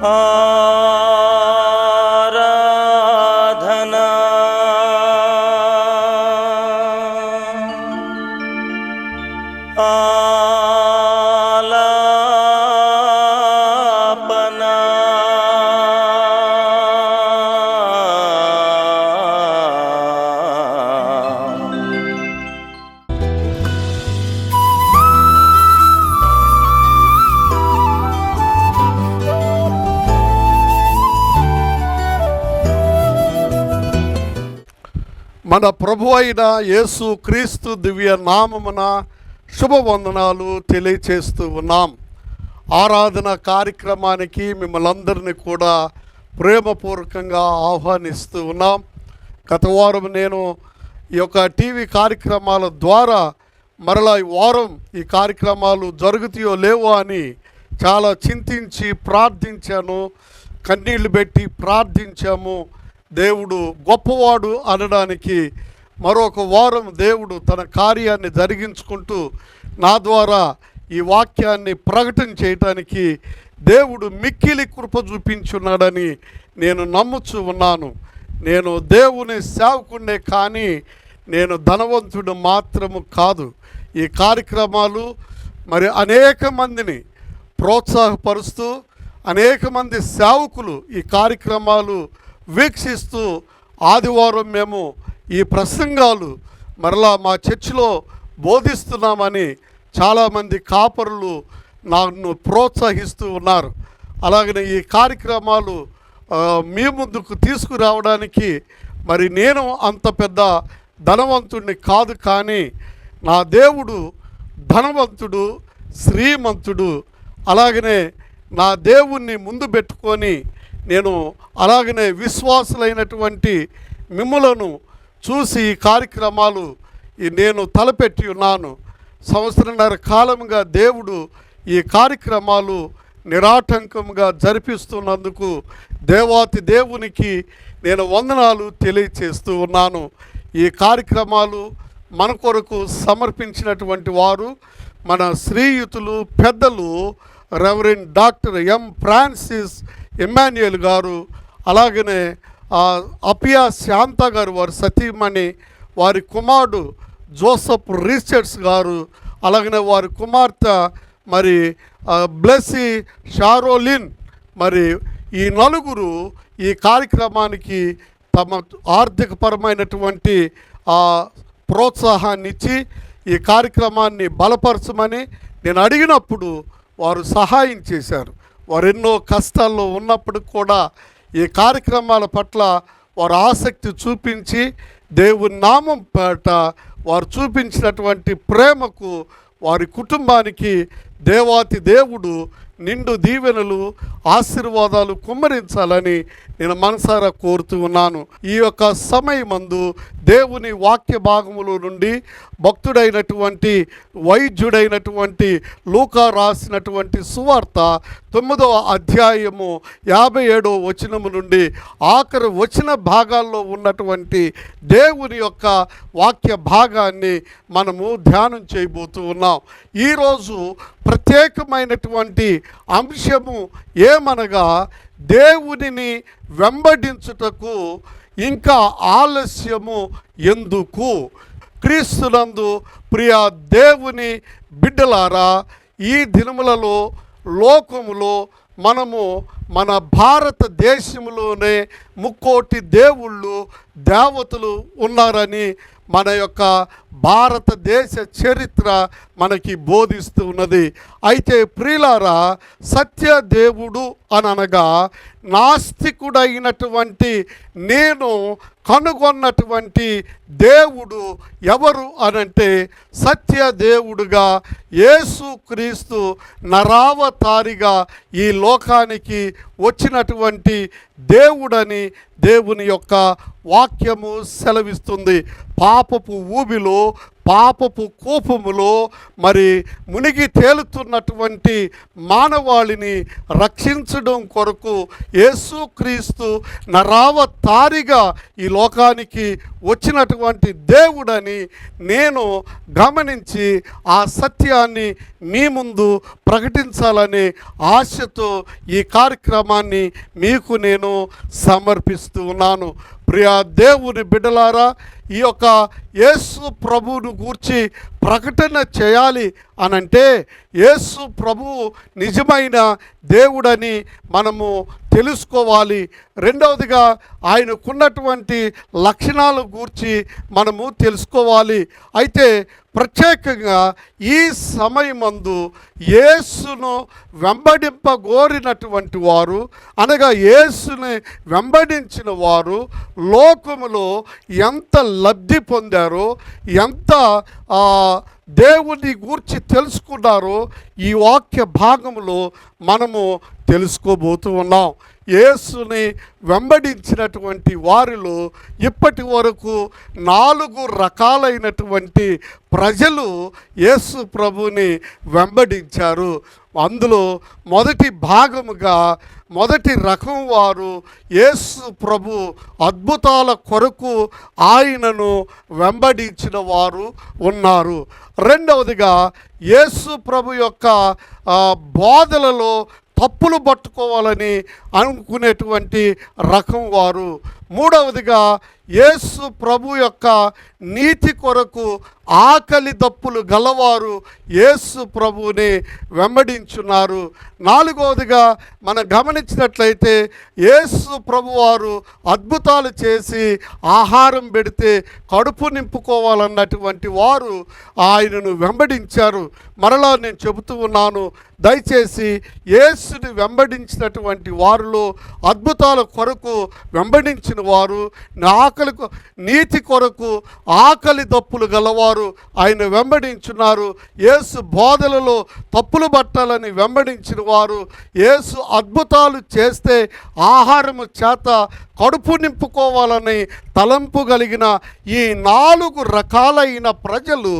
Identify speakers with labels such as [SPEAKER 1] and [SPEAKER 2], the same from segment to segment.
[SPEAKER 1] ఆరాధనా
[SPEAKER 2] ప్రభు అయిన యేసు క్రీస్తు దివ్య నామమున శుభవందనాలు తెలియచేస్తూ ఉన్నాం. ఆరాధన కార్యక్రమానికి మిమ్మల్ని అందరినీ కూడా ప్రేమపూర్వకంగా ఆహ్వానిస్తూ ఉన్నాం. గత వారం నేను ఈ యొక్క టీవీ కార్యక్రమాల ద్వారా మరలా ఈ వారం ఈ కార్యక్రమాలు జరుగుతాయో లేవో అని చాలా చింతించి ప్రార్థించాను. కన్నీళ్ళు పెట్టి ప్రార్థించాము. దేవుడు గొప్పవాడు అనడానికి మరొక వారం దేవుడు తన కార్యాన్ని జరిగించుకుంటూ నా ద్వారా ఈ వాక్యాన్ని ప్రకటన చేయటానికి దేవుడు మిక్కిలి కృప చూపించున్నాడని నేను నమ్ముచు ఉన్నాను. నేను దేవుని సేవకుండే కానీ నేను ధనవంతుడు మాత్రము కాదు. ఈ కార్యక్రమాలు మరి అనేక మందిని ప్రోత్సాహపరుస్తూ అనేక మంది సేవకులు ఈ కార్యక్రమాలు వీక్షిస్తూ ఆదివారం మేము ఈ ప్రసంగాలు మరలా మా చర్చిలో బోధిస్తున్నామని చాలామంది కాపరులు నన్ను ప్రోత్సహిస్తూ ఉన్నారు. అలాగనే ఈ కార్యక్రమాలు మీ ముందుకు తీసుకురావడానికి మరి నేను అంత పెద్ద ధనవంతుడిని కాదు కానీ నా దేవుడు ధనవంతుడు శ్రీమంతుడు. అలాగనే నా దేవుణ్ణి ముందు పెట్టుకొని నేను అలాగనే విశ్వాసులైనటువంటి మిమ్ములను చూసి ఈ కార్యక్రమాలు ఈ నేను తలపెట్టి ఉన్నాను. సంవత్సరంన్నర కాలంగా దేవుడు ఈ కార్యక్రమాలు నిరాటంకంగా జరిపిస్తున్నందుకు దేవాతి దేవునికి నేను వందనాలు తెలియచేస్తూ ఉన్నాను. ఈ కార్యక్రమాలు మన కొరకు సమర్పించినటువంటి వారు మన శ్రీయుతులు పెద్దలు reverend doctor M Francis Emmanuel గారు అలాగనే అపియా శాంత గారు వారి సతీమణి వారి కుమారుడు జోసఫ్ రీచర్డ్స్ గారు అలాగనే వారి కుమార్తె మరి బ్లెస్సి బ్లెస్సీ షారోలిన్ మరి ఈ నలుగురు ఈ కార్యక్రమానికి తమ ఆర్థికపరమైనటువంటి ప్రోత్సాహాన్ని ఇచ్చి ఈ కార్యక్రమాన్ని బలపరచమని నేను అడిగినప్పుడు వారు సహాయం చేశారు. వారు ఎన్నో కష్టాల్లో ఉన్నప్పుడు కూడా ఈ కార్యక్రమాల పట్ల వారు ఆసక్తి చూపించి దేవుని నామం పేట వారు చూపించినటువంటి ప్రేమకు వారి కుటుంబానికి దేవాతి దేవుడు నిండు దీవెనలు ఆశీర్వాదాలు కుమ్మరించాలని నేను మనసారా కోరుతూ ఉన్నాను. ఈ యొక్క సమయమందు దేవుని వాక్య భాగములో నుండి భక్తుడైనటువంటి వైద్యుడైనటువంటి లూకా రాసినటువంటి సువార్త తొమ్మిదవ అధ్యాయము యాభై ఏడవ వచనము నుండి ఆఖరి వచన భాగాల్లో ఉన్నటువంటి దేవుని యొక్క వాక్య భాగాన్ని మనము ధ్యానం చేయబోతూ ఉన్నాం. ఈరోజు ప్రత్యేకమైనటువంటి అంశము ఏమనగా దేవుడిని వెంబడించుటకు ఇంకా ఆలస్యము ఎందుకు? క్రీస్తునందు ప్రియ దేవుని బిడ్డలారా ఈ దినములలో లోకములో మనము మన భారతదేశంలోనే ముక్కోటి దేవుళ్ళు దేవతలు ఉన్నారని మన యొక్క భారతదేశ చరిత్ర మనకి బోధిస్తూ ఉన్నది. అయితే ప్రియులారా సత్యదేవుడు అని అనగా నాస్తికుడైనటువంటి నేను కనుగొన్నటువంటి దేవుడు ఎవరు అనంటే సత్యదేవుడుగా యేసుక్రీస్తు నరావతారిగా ఈ లోకానికి వచ్చినటువంటి దేవుడని దేవుని యొక్క వాక్యము సెలవిస్తుంది. పాపపు ఊబిలో పాపపు కోపములో మరి మునిగి తేలుతున్నటువంటి మానవాళిని రక్షించడం కొరకు యేసుక్రీస్తు నరావతారిగా ఈ లోకానికి వచ్చినటువంటి దేవుడని నేను గమనించి ఆ సత్యాన్ని మీ ముందు ప్రకటించాలనే ఆశతో ఈ కార్యక్రమాన్ని మీకు నేను సమర్పిస్తూ ఉన్నాను. ప్రియా దేవుని బిడ్డలారా ఈ యొక్క యేసు ప్రభువును గూర్చి ప్రకటన చేయాలి అనంటే యేసు ప్రభువు నిజమైన దేవుడని మనము తెలుసుకోవాలి. రెండవదిగా ఆయనకున్నటువంటి లక్షణాల గూర్చి మనము తెలుసుకోవాలి. అయితే ప్రత్యేకంగా ఈ సమయమందు యేసును వెంబడింపగోరినటువంటి వారు అనగా యేసుని వెంబడించిన వారు లోకములో ఎంత లబ్ధి పొందారో ఎంత దేవుని గూర్చి తెలుసుకున్నారో ఈ వాక్య భాగంలో మనము తెలుసుకోబోతూ ఉన్నాం. యేసుని వెంబడించినటువంటి వారిలో ఇప్పటి వరకు నాలుగు రకాలైనటువంటి ప్రజలు యేసు ప్రభుని వెంబడించారు. అందులో మొదటి భాగముగా మొదటి రకం వారు యేసు ప్రభు అద్భుతాల కొరకు ఆయనను వెంబడించిన వారు ఉన్నారు. రెండవదిగా యేసు ప్రభు యొక్క బోధలలో తప్పులు పట్టుకోవాలని అనుకునేటువంటి రకం వారు. మూడవదిగా యేసు ప్రభు యొక్క నీతి కొరకు ఆకలి దప్పులు గలవారు యేసు ప్రభువుని వెంబడించున్నారు. నాలుగవదిగా మనం గమనించినట్లయితే యేసు ప్రభువారు అద్భుతాలు చేసి ఆహారం పెడితే కడుపు నింపుకోవాలన్నటువంటి వారు ఆయనను వెంబడించారు. మరలా నేను చెబుతూ ఉన్నాను దయచేసి యేసుని వెంబడించినటువంటి వారిలో అద్భుతాల కొరకు వెంబడించిన వారు నా ఆకలి నీతి కొరకు ఆకలి దప్పులు గలవారు ఆయన వెంబడించున్నారు. యేసు బోధలలో తప్పులు పట్టాలని వెంబడించిన వారు యేసు అద్భుతాలు చేస్తే ఆహారము చేత కడుపు నింపుకోవాలని తలంపు కలిగిన ఈ నాలుగు రకాలైన ప్రజలు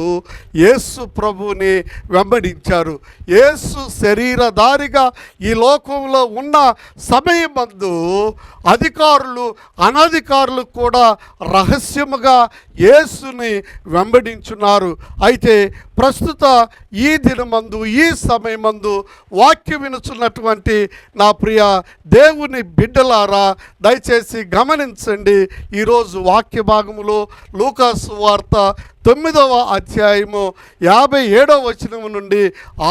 [SPEAKER 2] యేసు ప్రభుని వెంబడించారు. యేసు శరీరధారిగా ఈ లోకంలో ఉన్న సమయమందు అధికారులు అనధికారులు కూడా రహస్యముగా యేసుని వెంబడించున్నారు అయితే ప్రస్తుత ఈ దినమందు ఈ సమయమందు వాక్యం వినుచున్నటువంటి నా ప్రియ దేవుని బిడ్డలారా దయచేసి గమనించండి. ఈరోజు వాక్య భాగములో లూకాసు వార్త తొమ్మిదవ అధ్యాయము యాభై ఏడవ వచనము నుండి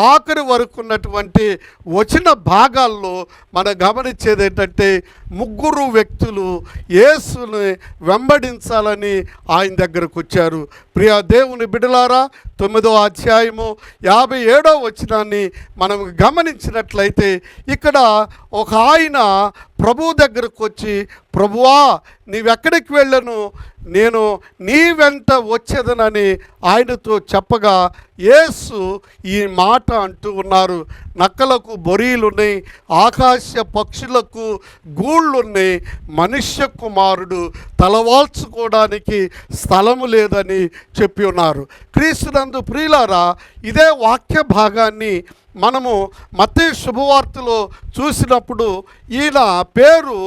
[SPEAKER 2] ఆఖరి వరకు ఉన్నటువంటి వచన భాగాల్లో మనం గమనించేది ఏంటంటే ముగ్గురు వ్యక్తులు యేసుని వెంబడించాలని ఆయన దగ్గరకు వచ్చారు. ప్రియ దేవుని బిడలారా తొమ్మిదవ అధ్యాయము యాభై ఏడవ వచనాన్ని మనం గమనించినట్లయితే ఇక్కడ ఒక ఆయన ప్రభు దగ్గరకు వచ్చి ప్రభువా నీవెక్కడికి వెళ్ళను? నేను నీ వెంట వచ్చేదనని ఆయనతో చెప్పగా యేసు ఈ మాట అంటూ ఉన్నారు. నక్కలకు బొరీలున్నాయి ఆకాశ పక్షులకు గూళ్ళున్నాయి. మనుష్య కుమారుడు తలవాల్చుకోవడానికి స్థలము లేదని చెప్పి ఉన్నారు. క్రీస్తునందు ప్రియులారా ఇదే వాక్య భాగాన్ని మనము మతీ శుభవార్తలో చూసినప్పుడు ఈయన పేరు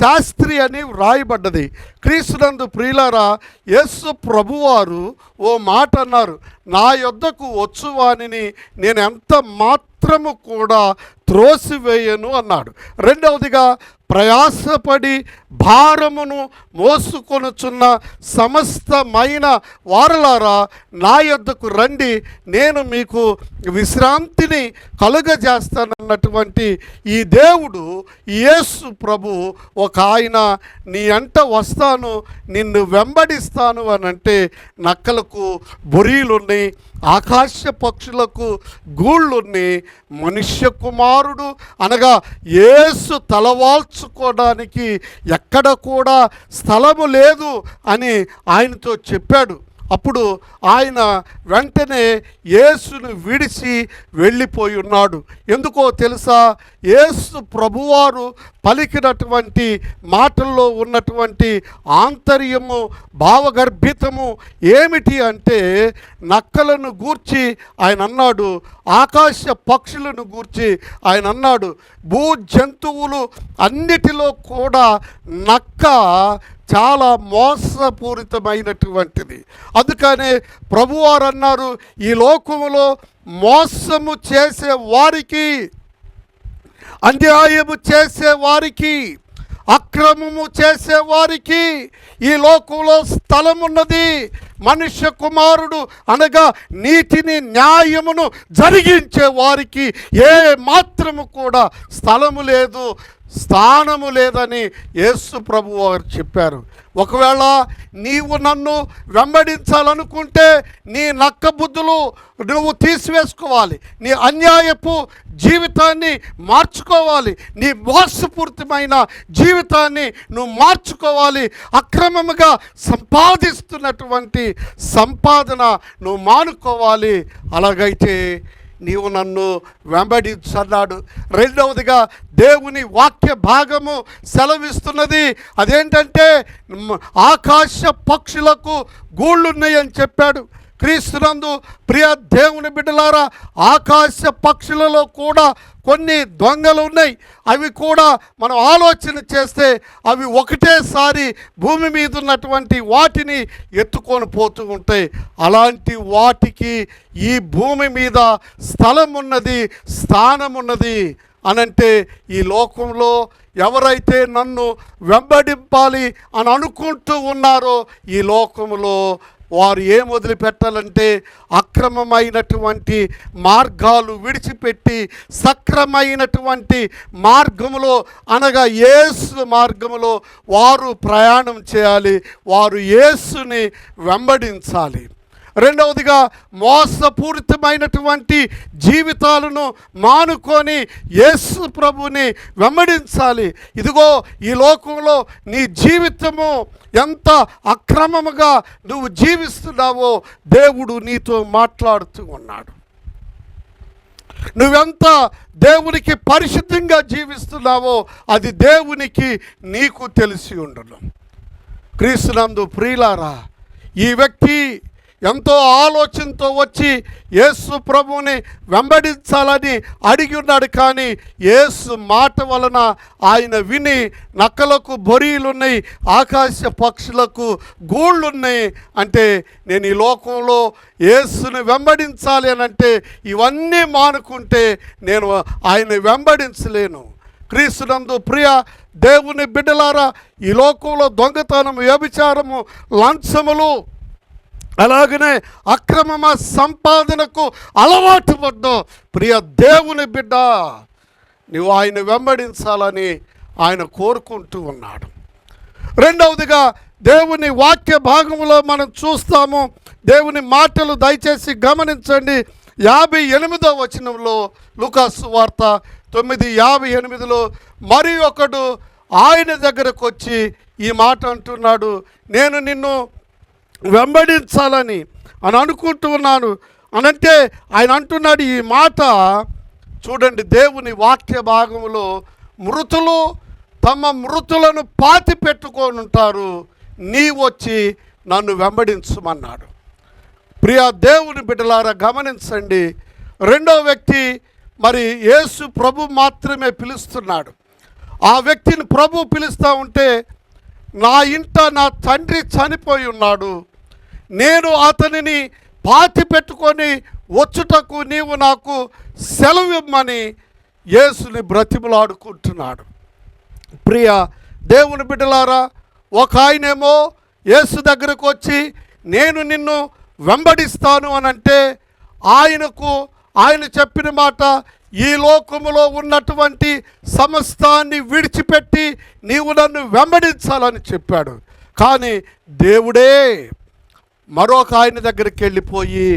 [SPEAKER 2] శాస్త్రి అని వ్రాయబడ్డది. క్రీస్తునందు ప్రియులారా యేసు ప్రభువారు ఓ మాట అన్నారు నా యొద్దకు వచ్చువానిని నేను ఎంత మాత్రము కూడా త్రోసివేయను అన్నాడు. రెండవదిగా ప్రయాసపడి భారమును మోసుకొనుచున్న సమస్తమైన వారలారా నా యొద్దకు రండి నేను మీకు విశ్రాంతిని కలుగజేస్తానన్నటువంటి ఈ దేవుడు యేసు ప్రభు ఒక ఆయన నీ అంట వస్తాను నిన్ను వెంబడిస్తాను అని అంటే నక్కలకు బొరీలున్నాయి ఆకాశ పక్షులకు గూళ్ళున్నాయి మనుష్య కుమారుడు అనగా ఏసు తలవాల్చుకోవడానికి ఎక్కడ కూడా స్థలము లేదు అని ఆయనతో చెప్పాడు. అప్పుడు ఆయన వెంటనే యేసును విడిచి వెళ్ళిపోయి ఉన్నాడు. ఎందుకో తెలుసా? యేసు ప్రభువారు పలికినటువంటి మాటల్లో ఉన్నటువంటి ఆంతర్యము భావగర్భితము ఏమిటి అంటే నక్కలను గూర్చి ఆయన అన్నాడు ఆకాశ పక్షులను గూర్చి ఆయన అన్నాడు భూ జంతువులు అన్నిటిలో కూడా నక్క చాలా మోసపూరితమైనటువంటిది. అందుకనే ప్రభువారు అన్నారు ఈ లోకములో మోసము చేసే వారికి అన్యాయము చేసే వారికి అక్రమము చేసే వారికి ఈ లోకంలో స్థలం ఉన్నది మనుష్య కుమారుడు అనగా నీతిని న్యాయమును జరిగించే వారికి ఏ మాత్రము కూడా స్థలము లేదు. స్థానము లేదని యేసు ప్రభు వారు చెప్పారు. ఒకవేళ నీవు నన్ను వెంబడించాలనుకుంటే నీ నక్క బుద్ధులు నువ్వు తీసివేసుకోవాలి. నీ అన్యాయపు జీవితాన్ని మార్చుకోవాలి. నీ మోసపూరితమైన జీవితాన్ని నువ్వు మార్చుకోవాలి. అక్రమముగా సంపాదిస్తున్నటువంటి సంపాదన నువ్వు మానుకోవాలి. అలాగైతే నీవు నన్ను వెంబడించన్నాడు. రెండవదిగా దేవుని వాక్య భాగము సెలవిస్తున్నది అదేంటంటే ఆకాశ పక్షులకు గూళ్ళున్నాయని చెప్పాడు. క్రీస్తునందు ప్రియ దేవుని బిడ్డలారా ఆకాశ పక్షులలో కూడా కొన్ని దొంగలు ఉన్నాయి. అవి కూడా మనం ఆలోచన చేస్తే అవి ఒకటేసారి భూమి మీద ఉన్నటువంటి వాటిని ఎత్తుకొని పోతూ ఉంటాయి. అలాంటి వాటికి ఈ భూమి మీద స్థలం ఉన్నది స్థానం ఉన్నది అనంటే ఈ లోకంలో ఎవరైతే నన్ను వెంబడింపాలి అని అనుకుంటూ ఉన్నారో ఈ లోకంలో వారు ఏం వదిలిపెట్టాలంటే అక్రమమైనటువంటి మార్గాలు విడిచిపెట్టి సక్రమైనటువంటి మార్గములో అనగా యేసు మార్గములో వారు ప్రయాణం చేయాలి. వారు యేసుని వెంబడించాలి. రెండవదిగా మోసపూరితమైనటువంటి జీవితాలను మానుకొని యేసు ప్రభుని వెంబడించాలి. ఇదిగో ఈ లోకంలో నీ జీవితము ఎంత అక్రమముగా నువ్వు జీవిస్తున్నావో దేవుడు నీతో మాట్లాడుతూ ఉన్నాడు. నువ్వెంత దేవునికి పరిశుద్ధంగా జీవిస్తున్నావో అది దేవునికి నీకు తెలిసి ఉండను క్రీస్తునందు ప్రియులారా ఈ వ్యక్తి ఎంతో ఆలోచనతో వచ్చి యేసు ప్రభువుని వెంబడించాలని అడిగి ఉన్నాడు. కానీ యేసు మాట వలన ఆయన విని నక్కలకు బొరీలున్నాయి ఆకాశ పక్షులకు గూళ్ళున్నాయి. అంటే నేను ఈ లోకంలో యేసుని వెంబడించాలి అని అంటే ఇవన్నీ మానుకుంటే నేను ఆయన వెంబడించలేను. క్రీస్తునందు ప్రియ దేవుని బిడ్డలారా ఈ లోకంలో దొంగతనము వ్యభిచారము లంచములు అలాగనే అక్రమ సంపాదనకు అలవాటు పడ్డం ప్రియ దేవుని బిడ్డ నువ్వు ఆయన వెంబడించాలని ఆయన కోరుకుంటూ ఉన్నాడు. రెండవదిగా దేవుని వాక్య భాగంలో మనం చూస్తాము దేవుని మాటలు దయచేసి గమనించండి. యాభై ఎనిమిదో వచనంలో లుకాసు వార్త తొమ్మిది యాభై ఎనిమిదిలో మరి ఒకడు ఆయన దగ్గరకు వచ్చి ఈ మాట అంటున్నాడు నేను నిన్ను వెంబడించాలని అని అనుకుంటున్నాను. అనంటే ఆయన అంటున్నాడు ఈ మాట చూడండి దేవుని వాక్య భాగంలో మృతులు తమ మృతులను పాతి పెట్టుకొని ఉంటారు. నీ వచ్చి నన్ను వెంబడించమన్నాడు. ప్రియా దేవుని బిడ్డలారా గమనించండి. రెండో వ్యక్తి మరి యేసు ప్రభు మాత్రమే పిలుస్తున్నాడు. ఆ వ్యక్తిని ప్రభు పిలుస్తూ ఉంటే నా ఇంట నా తండ్రి చనిపోయి ఉన్నాడు. నేను అతనిని పాతి పెట్టుకొని వచ్చుటకు నీవు నాకు సెలవిమ్మని యేసుని బ్రతిమలాడుకుంటున్నాడు. ప్రియ దేవుని బిడ్డలారా ఒక ఆయనేమో యేసు దగ్గరకు వచ్చి నేను నిన్ను వెంబడిస్తాను అని అంటే ఆయనకు ఆయన చెప్పిన మాట ఈ లోకములో ఉన్నటువంటి సమస్తాన్ని విడిచిపెట్టి నీవు నన్ను వెంబడించాలని చెప్పాడు. కానీ దేవుడే మరొక ఆయన దగ్గరికి వెళ్ళిపోయి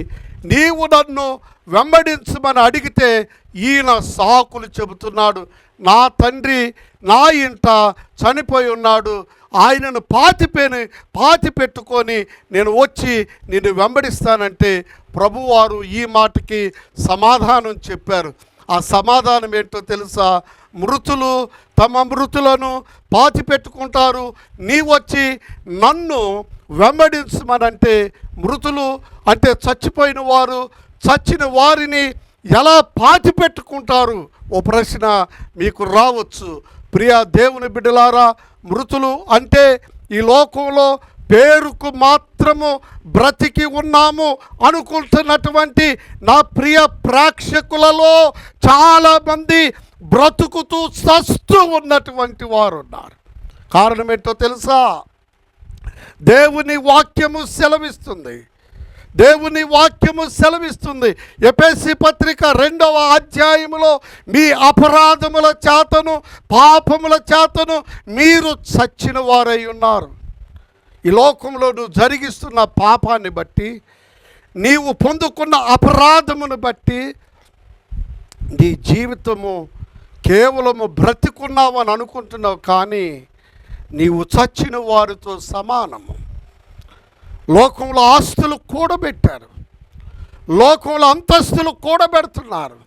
[SPEAKER 2] నీవు నన్ను వెంబడించమని అడిగితే ఈయన సాకులు చెబుతున్నాడు. నా తండ్రి నా ఇంట చనిపోయి ఉన్నాడు. ఆయనను పాతిపోయి పాతి పెట్టుకొని నేను వచ్చి నిన్ను వెంబడిస్తానంటే ప్రభువారు ఈ మాటకి సమాధానం చెప్పారు. ఆ సమాధానం ఏంటో తెలుసా? మృతులు తమ మృతులను పాతి పెట్టుకుంటారు నీ వచ్చి నన్ను వెంబడించమనంటే మృతులు అంటే చచ్చిపోయిన వారు చచ్చిన వారిని ఎలా పాతి పెట్టుకుంటారు ఓ ప్రశ్న మీకు రావచ్చు. ప్రియా దేవుని బిడ్డలారా మృతులు అంటే ఈ లోకంలో పేరుకు మాత్రము బ్రతికి ఉన్నాము అనుకుంటున్నటువంటి నా ప్రియ ప్రేక్షకులలో చాలామంది బ్రతుకుతూ సస్తూ ఉన్నటువంటి వారు ఉన్నారు కారణం ఏంటో తెలుసా? దేవుని వాక్యము సెలవిస్తుంది. దేవుని వాక్యము సెలవిస్తుంది. ఎపెసి పత్రిక రెండవ అధ్యాయములో మీ అపరాధముల చేతను పాపముల చేతను మీరు చచ్చిన వారై ఉన్నారు. ఈ లోకంలో నువ్వు జరిగిస్తున్న పాపాన్ని బట్టి నీవు పొందుకున్న అపరాధమును బట్టి నీ జీవితము కేవలము బ్రతికున్నావు అని అనుకుంటున్నావు కానీ నీవు చచ్చిన వారితో సమానము. లోకంలో ఆస్తులు కూడబెట్టారు. లోకంలో అంతస్తులు కూడబెడుతున్నారు.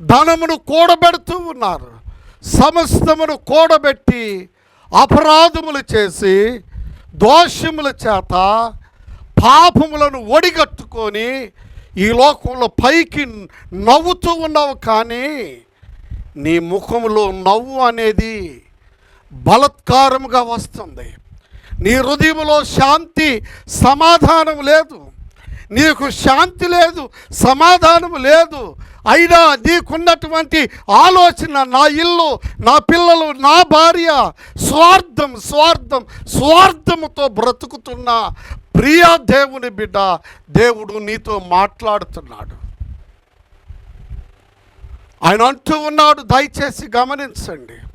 [SPEAKER 2] ధనమును కూడబెడుతూ ఉన్నారు. సమస్తమును కూడబెట్టి అపరాధములు చేసి దోషముల చేత పాపములను ఒడిగట్టుకొని ఈ లోకంలో పైకి నవ్వుతూ ఉన్నావు కానీ నీ ముఖంలో నవ్వు అనేది బలత్కారముగా వస్తుంది. నీ హృదయంలో శాంతి సమాధానం లేదు. నీకు శాంతి లేదు సమాధానం లేదు. అయినా నీకున్నటువంటి ఆలోచన నా ఇల్లు నా పిల్లలు నా భార్య స్వార్థం స్వార్థం స్వార్థముతో బ్రతుకుతున్న ప్రియా దేవుని బిడ్డ దేవుడు నీతో మాట్లాడుతున్నాడు. ఆయన అంటూ ఉన్నాడు దయచేసి గమనించండి.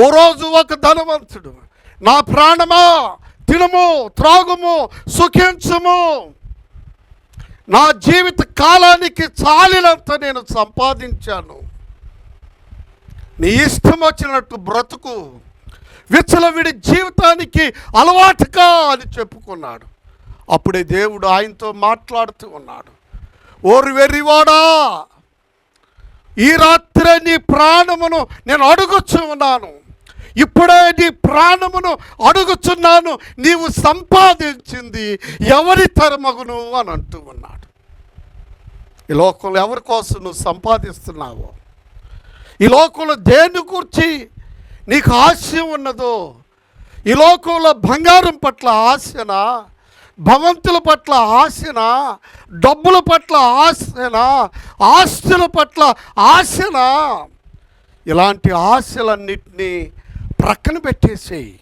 [SPEAKER 2] ఓ రోజు ఒక ధనవంతుడు నా ప్రాణమా తినము త్రాగుము సుఖించము. నా జీవిత కాలానికి చాలినంత నేను సంపాదించాను. నీ ఇష్టం వచ్చినట్టు బ్రతుకు విచ్చలవిడి జీవితానికి అలవాటుగా అని చెప్పుకున్నాడు. అప్పుడే దేవుడు ఆయనతో మాట్లాడుతూ ఉన్నాడు. ఓరు వెర్రివాడా ఈ రాత్రే నీ ప్రాణమును నేను అడుగుచు ఉన్నాను. ఇప్పుడే నీ ప్రాణమును అడుగుచున్నాను నీవు సంపాదించింది ఎవరి తరమగును అని అంటూ ఉన్నాడు. ఈ లోకంలో ఎవరి కోసం నువ్వు సంపాదిస్తున్నావో? ఈ లోకంలో దేని గురించి నీకు ఆశయం ఉన్నదో? ఈ లోకంలో బంగారం పట్ల ఆశనా? భవంతుల పట్ల ఆశనా? డబ్బుల పట్ల ఆశనా? ఆస్తుల పట్ల ఆశనా? ఇలాంటి ఆశలన్నింటినీ ప్రక్కన పెట్టేసేయి.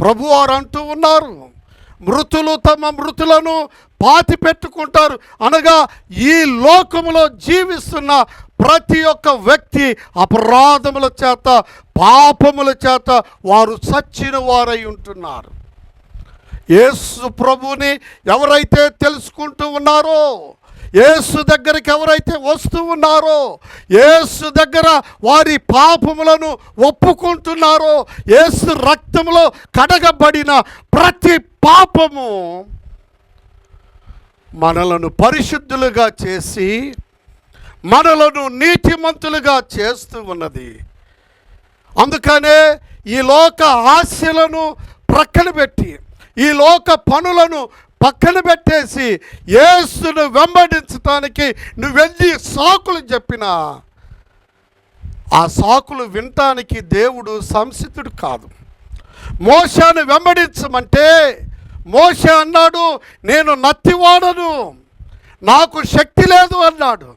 [SPEAKER 2] ప్రభువారు అంటూ ఉన్నారు మృతులు తమ మృతులను పాతి పెట్టుకుంటారు. అనగా ఈ లోకములో జీవిస్తున్న ప్రతి ఒక్క వ్యక్తి అపరాధముల చేత పాపముల చేత వారు చచ్చిన వారై ఉంటున్నారు. యేసు ప్రభుని ఎవరైతే తెలుసుకుంటూ ఉన్నారో యేసు దగ్గరికి ఎవరైతే వస్తూ ఉన్నారో యేసు దగ్గర వారి పాపములను ఒప్పుకుంటున్నారో యేసు రక్తంలో కడగబడిన ప్రతి పాపము మనలను పరిశుద్ధులుగా చేసి మనలను నీతిమంతులుగా చేస్తూ ఉన్నది. అందుకనే ఈ లోక ఆశలను ప్రక్కన పెట్టి ఈ లోక పనులను పక్కన పెట్టేసి యేసును వెంబడించడానికి నువ్వెన్ని సాకులు చెప్పినా. ఆ సాకులు వినటానికి దేవుడు సంసిద్ధుడు కాదు. మోషాను వెంబడించమంటే మోష అన్నాడు నేను నత్తివాడను నాకు శక్తి లేదు అన్నాడు.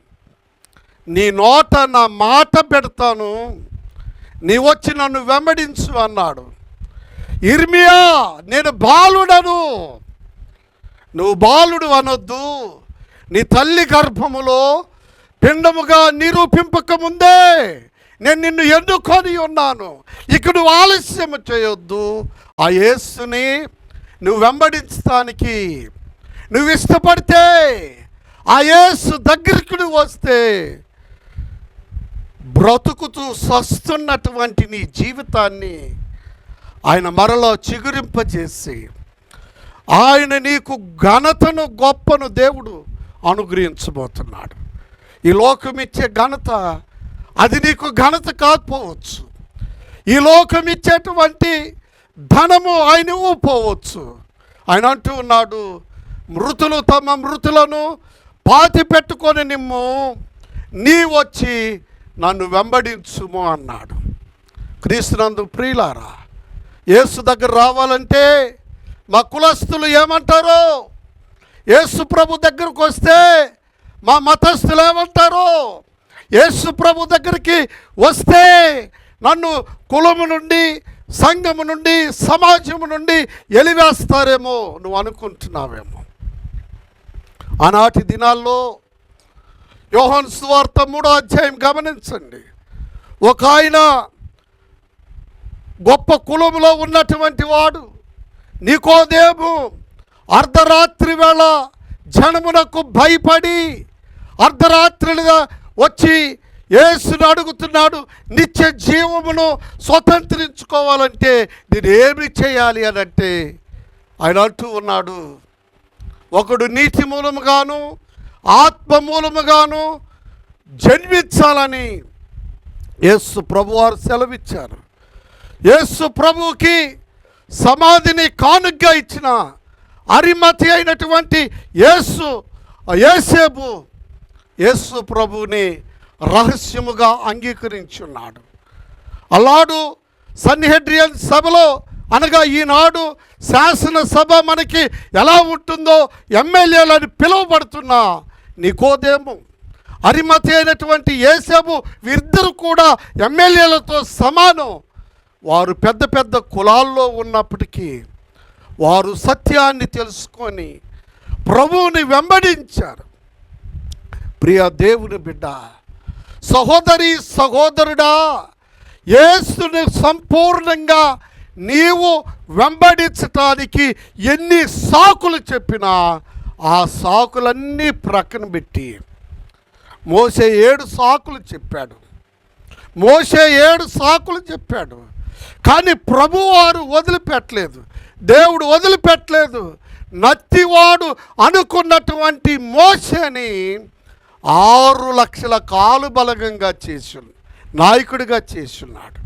[SPEAKER 2] నీ నోట నా మాట పెడతాను నీ వచ్చి నన్ను వెంబడించు అన్నాడు. ఇర్మియా నేను బాలుడను నువ్వు బాలుడు అనొద్దు. నీ తల్లి గర్భములో పిండముగా నిరూపింపక ముందే నేను నిన్ను ఎన్నుకొని ఉన్నాను. ఇక నువ్వు ఆలస్యం చేయొద్దు. ఆ యేసుని నువ్వు వెంబడించడానికి నువ్వు ఇష్టపడితే ఆ యేసు దగ్గరికి నువ్వు వస్తే బ్రతుకుతూ సస్తున్నటువంటి నీ జీవితాన్ని ఆయన మరలో చిగురింపజేసి ఆయన నీకు ఘనతను గొప్పను దేవుడు అనుగ్రహించబోతున్నాడు. ఈ లోకం ఇచ్చే ఘనత అది నీకు ఘనత కాకపోవచ్చు. ఈ లోకం ఇచ్చేటువంటి ధనము ఆయన పోవచ్చు. ఆయన అంటూ ఉన్నాడు మృతులు తమ మృతులను పాతి పెట్టుకొని నిమ్ము నీ వచ్చి నన్ను వెంబడించుము అన్నాడు. క్రీస్తునందు ప్రియులారా యేసు దగ్గర రావాలంటే మా కులస్తులు ఏమంటారో? యేసు ప్రభు దగ్గరకు వస్తే మా మతస్థులు ఏమంటారో? యేసు ప్రభు దగ్గరికి వస్తే నన్ను కులము నుండి సంఘము నుండి సమాజము నుండి ఎలివేస్తారేమో నువ్వు అనుకుంటున్నావేమో. ఆనాటి దినాల్లో యోహన్ సువార్త మూడో అధ్యాయం గమనించండి. ఒక ఆయన గొప్ప కులములో ఉన్నటువంటి వాడు నికోదేవు అర్ధరాత్రి వేళ జనమునకు భయపడి అర్ధరాత్రులుగా వచ్చి ఏసును అడుగుతున్నాడు నిత్య జీవమును స్వతంత్రించుకోవాలంటే నేను ఏమి చేయాలి అని అంటే ఆయన అంటూ ఉన్నాడు. ఒకడు నీతి మూలముగాను ఆత్మ మూలముగాను జన్మించాలని యేసు ప్రభువారు సెలవిచ్చారు. యేసు ప్రభుకి సమాధిని కానుగ్గా ఇచ్చిన అరిమతి అయినటువంటి యేసు యేసేబు యేసు ప్రభుని రహస్యముగా అంగీకరించున్నాడు. అలాడు సన్హెడ్రియన్ సభలో అనగా ఈనాడు శాసనసభ మనకి ఎలా ఉంటుందో ఎమ్మెల్యేలని పిలువబడుతున్న నికోదేము అరిమతి అయినటువంటి ఏసేబు వీరిద్దరు కూడా ఎమ్మెల్యేలతో సమానం. వారు పెద్ద పెద్ద కులాల్లో ఉన్నప్పటికీ వారు సత్యాన్ని తెలుసుకొని ప్రభువుని వెంబడించారు. ప్రియ దేవుని బిడ్డ సహోదరి సహోదరుడా యేసుని సంపూర్ణంగా నీవు వెంబడించటానికి ఎన్ని సాకులు చెప్పినా ఆ సాకులన్నీ ప్రక్కన పెట్టి మోసే ఏడు సాకులు చెప్పాడు. మోసే ఏడు సాకులు చెప్పాడు. కానీ ప్రభువారు వదిలిపెట్టలేదు. దేవుడు వదిలిపెట్టలేదు. నత్తివాడు అనుకున్నటువంటి మోసని ఆరు లక్షల కాలు బలగంగా చేసి నాయకుడిగా చేస్తున్నాడు.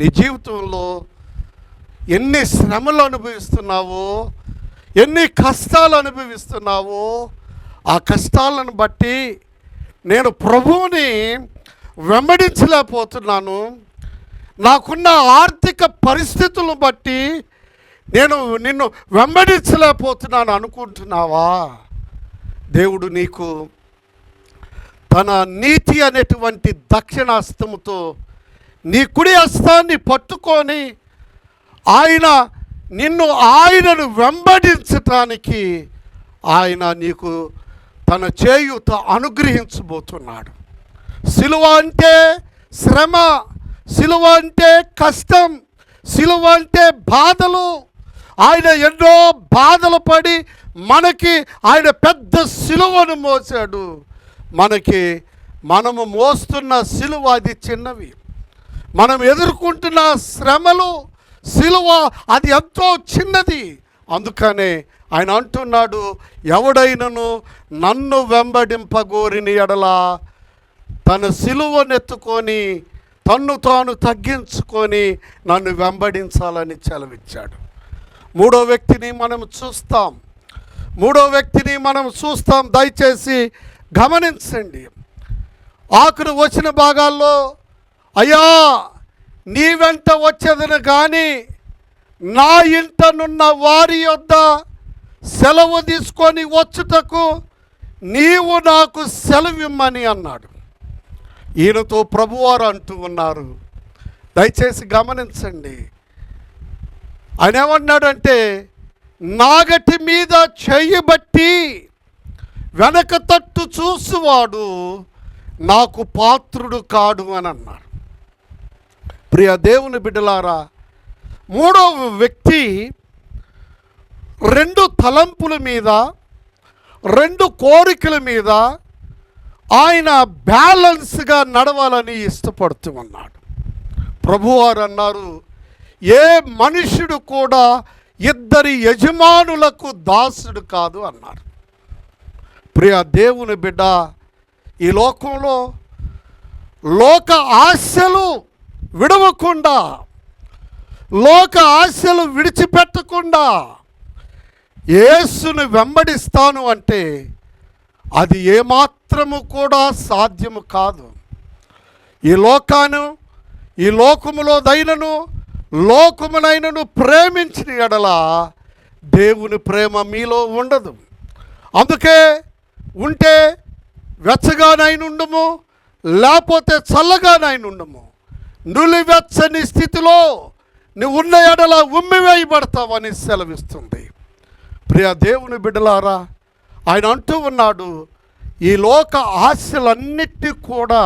[SPEAKER 2] నీ జీవితంలో ఎన్ని శ్రమలు అనుభవిస్తున్నావో ఎన్ని కష్టాలు అనుభవిస్తున్నావో ఆ కష్టాలను బట్టి నేను ప్రభువుని వెంబడించలేకపోతున్నాను. నాకున్న ఆర్థిక పరిస్థితులను బట్టి నేను నిన్ను వెంబడించలేకపోతున్నాను అనుకుంటున్నావా? దేవుడు నీకు తన నీతి అనేటువంటి దక్షిణాస్తముతో నీ కుడి హస్తాన్ని పట్టుకొని ఆయన నిన్ను ఆయనను వెంబడించటానికి ఆయన నీకు తన చేయుత అనుగ్రహించబోతున్నాడు. సిలువ అంటే శ్రమ సిలువ అంటే కష్టం సిలువ అంటే బాధలు. ఆయన ఎన్నో బాధలు పడి మనకి ఆయన పెద్ద సిలువను మోసాడు మనకి మనము మోస్తున్న సిలువ అది చిన్నవి. మనం ఎదుర్కొంటున్న శ్రమలు సిలువ అది ఎంతో చిన్నది. అందుకనే ఆయన అంటున్నాడు ఎవడైనను నన్ను వెంబడింపగోరిని ఎడలా? తన సిలువనెత్తుకొని తన్ను తాను తగ్గించుకొని నన్ను వెంబడించాలని సెలవిచ్చాడు మూడో వ్యక్తిని మనం చూస్తాం. మూడో వ్యక్తిని మనం చూస్తాం. దయచేసి గమనించండి. ఆకులు వచ్చిన భాగాల్లో అయ్యా నీ వెంట వచ్చేదని కానీ నా ఇంటనున్న వారి యొద్ద సెలవు తీసుకొని వచ్చుటకు నీవు నాకు సెలవిమ్మని అన్నాడు. ఈయనతో ప్రభువారు అంటూ ఉన్నారు. దయచేసి గమనించండి. ఆయన ఏమన్నాడంటే నాగటి మీద చెయ్యబట్టి వెనక తట్టు చూసువాడు నాకు పాత్రుడు కాడు అని అన్నారు. ప్రియ దేవుని బిడ్డలారా మూడవ వ్యక్తి రెండు తలంపుల మీద రెండు కోరికల మీద ఆయన బ్యాలెన్స్గా నడవాలని ఇష్టపడుతూ ఉన్నాడు. ప్రభువారు అన్నారు ఏ మనుషుడు కూడా ఇద్దరి యజమానులకు దాసుడు కాదు అన్నారు. ప్రియ దేవుని బిడ్డ ఈ లోకంలో లోక ఆశలు విడవకుండా లోక ఆశలు విడిచిపెట్టకుండా యేసును వెంబడిస్తాను అంటే అది ఏమాత్రము కూడా సాధ్యము కాదు. ఈ లోకాను ఈ లోకములో దైనను లోకమునైనను ప్రేమించిన ఎడల దేవుని ప్రేమ మీలో ఉండదు. అందుకే ఉంటే వెచ్చగానైనుండము లేకపోతే చల్లగానైనుండము. నులివెచ్చని స్థితిలో నువ్వు ఉన్న ఎడల ఉమ్మివేయబడతావని సెలవిస్తుంది. ప్రియ దేవుని బిడ్డలారా ఆయన అంటూ ఉన్నాడు ఈ లోక ఆశలన్నిటి కూడా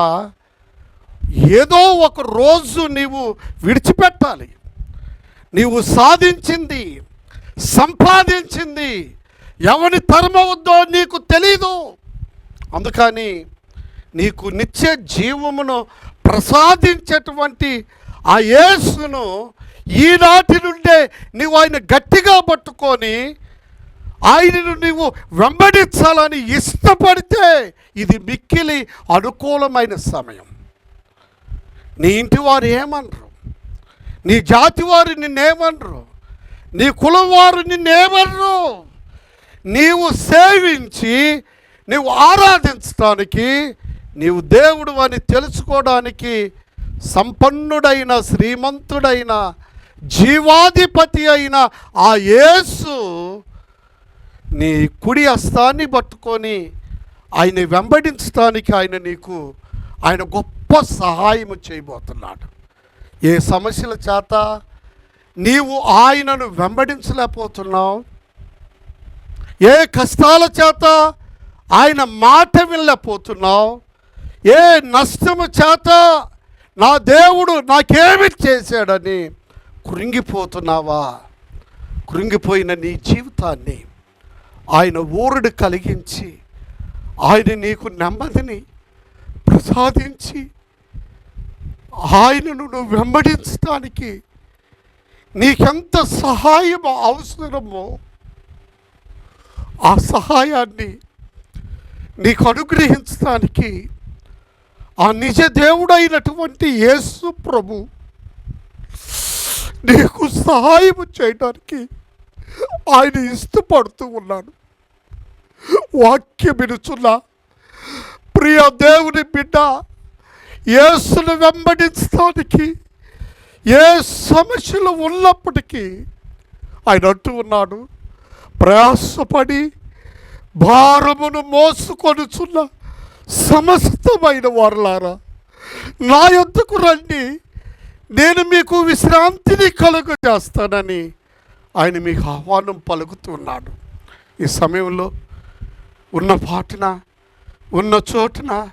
[SPEAKER 2] ఏదో ఒక రోజు నీవు విడిచిపెట్టాలి. నీవు సాధించింది సంపాదించింది ఎవని తరమవుద్దో నీకు తెలీదు. అందుకని నీకు నిత్య జీవమును ప్రసాదించేటువంటి ఆ యేసును ఈనాటి నుండే నీవు ఆయన గట్టిగా పట్టుకొని ఆయనను నీవు వెంబడించాలని ఇష్టపడితే ఇది మిక్కిలి అనుకూలమైన సమయం. నీ ఇంటి వారు ఏమనరు? నీ జాతి వారు నిన్నేమనరు? నీ కులం వారు నిన్నేమనరు? నీవు సేవించి నీవు ఆరాధించడానికి నీవు దేవుడు అని తెలుసుకోవడానికి సంపన్నుడైన శ్రీమంతుడైన జీవాధిపతి అయిన ఆ యేసు నీ కుడి హస్తాన్ని పట్టుకొని ఆయన వెంబడించడానికి ఆయన నీకు ఆయన గొప్ప సహాయం చేయబోతున్నాడు. ఏ సమస్యల చేత నీవు ఆయనను వెంబడించలేకపోతున్నావు ఏ కష్టాల చేత ఆయన మాట వినలేకపోతున్నావు ఏ నష్టము చేత నా దేవుడు నాకేమి చేశాడని కృంగిపోతున్నావా? కృంగిపోయిన నీ జీవితాన్ని ఆయన ఊరుడు కలిగించి ఆయన నీకు నెమ్మదిని ప్రసాదించి ఆయనను నువ్వు వెంబడించడానికి నీకెంత సహాయం అవసరమో ఆ సహాయాన్ని నీకు అనుగ్రహించడానికి ఆ నిజ దేవుడైనటువంటి యేసు ప్రభు నీకు సహాయం చేయడానికి ఆయన ఇష్టపడుతూ ఉన్నాను వాక్యం వినుచున్న ప్రియ దేవుని బిడ్డ యేసును వెంబడించడానికి ఏ సమస్యలు ఉన్నప్పటికీ ఆయన అంటూ ఉన్నాడు ప్రయాసపడి భారమును మోసుకొనుచున్న సమస్తమైన వారులారా నా యొద్దకు రండి నేను మీకు విశ్రాంతిని కలుగజేస్తానని ఆయన మీకు ఆహ్వానం పలుకుతున్నాడు. ఈ సమయంలో ఉన్న పాటున ఉన్న చోటున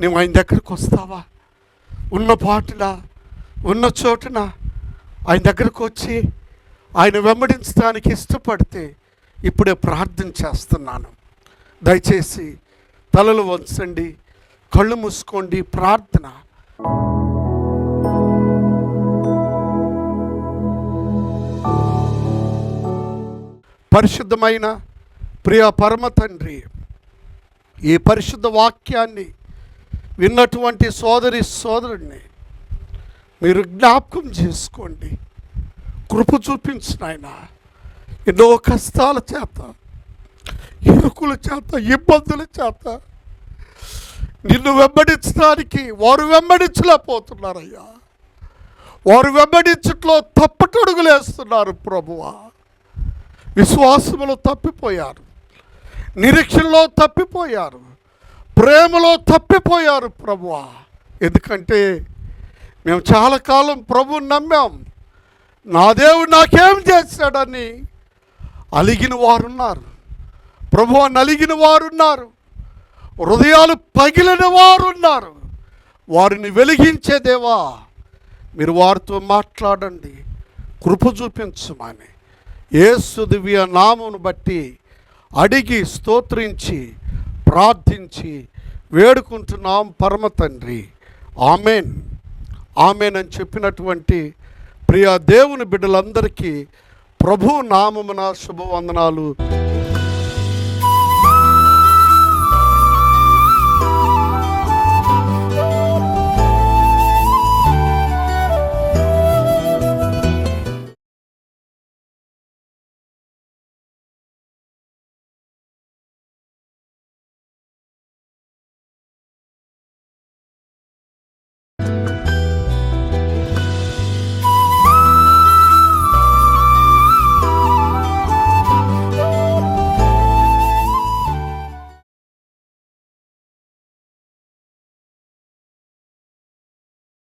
[SPEAKER 2] నువ్వు ఆయన దగ్గరకు వస్తావా? ఉన్న పాటున ఉన్న చోటున ఆయన దగ్గరకు వచ్చి ఆయన వెంబడించడానికి ఇష్టపడితే ఇప్పుడే ప్రార్థన చేస్తున్నాను. దయచేసి తలలు వంచండి కళ్ళు మూసుకోండి ప్రార్థన. పరిశుద్ధమైన ప్రియ పరమ తండ్రి ఈ పరిశుద్ధ వాక్యాన్ని విన్నటువంటి సోదరి సోదరుడిని మీరు జ్ఞాపకం చేసుకోండి. కృప చూపించిన ఆయన ఎన్నో కష్టాల చేత ఇరుకుల చేత ఇబ్బందుల చేత నిన్ను వెంబడించడానికి వారు వెంబడించలేకపోతున్నారయ్యా. వారు వెంబడించట్లో తప్పటడుగులేస్తున్నారు ప్రభువా. విశ్వాసములో తప్పిపోయారు. నిరీక్షణలో తప్పిపోయారు. ప్రేమలో తప్పిపోయారు ప్రభువా. ఎందుకంటే మేము చాలా కాలం ప్రభువుని నమ్మాం. నా దేవుడు నాకేం చేశాడని అలిగిన వారున్నారు. ప్రభు నలిగిన వారున్నారు. హృదయాలు పగిలిన వారున్నారు. వారిని వెలిగించేదేవా మీరు వారితో మాట్లాడండి. కృప చూపించమని యేసు దివ్య నామును బట్టి అడిగి స్తోత్రించి ప్రార్థించి వేడుకుంటున్నాం పరమ తండ్రి. ఆమెన్. ఆమెన్ అని చెప్పినటువంటి ప్రియ దేవుని బిడ్డలందరికీ ప్రభు నామమున శుభవందనాలు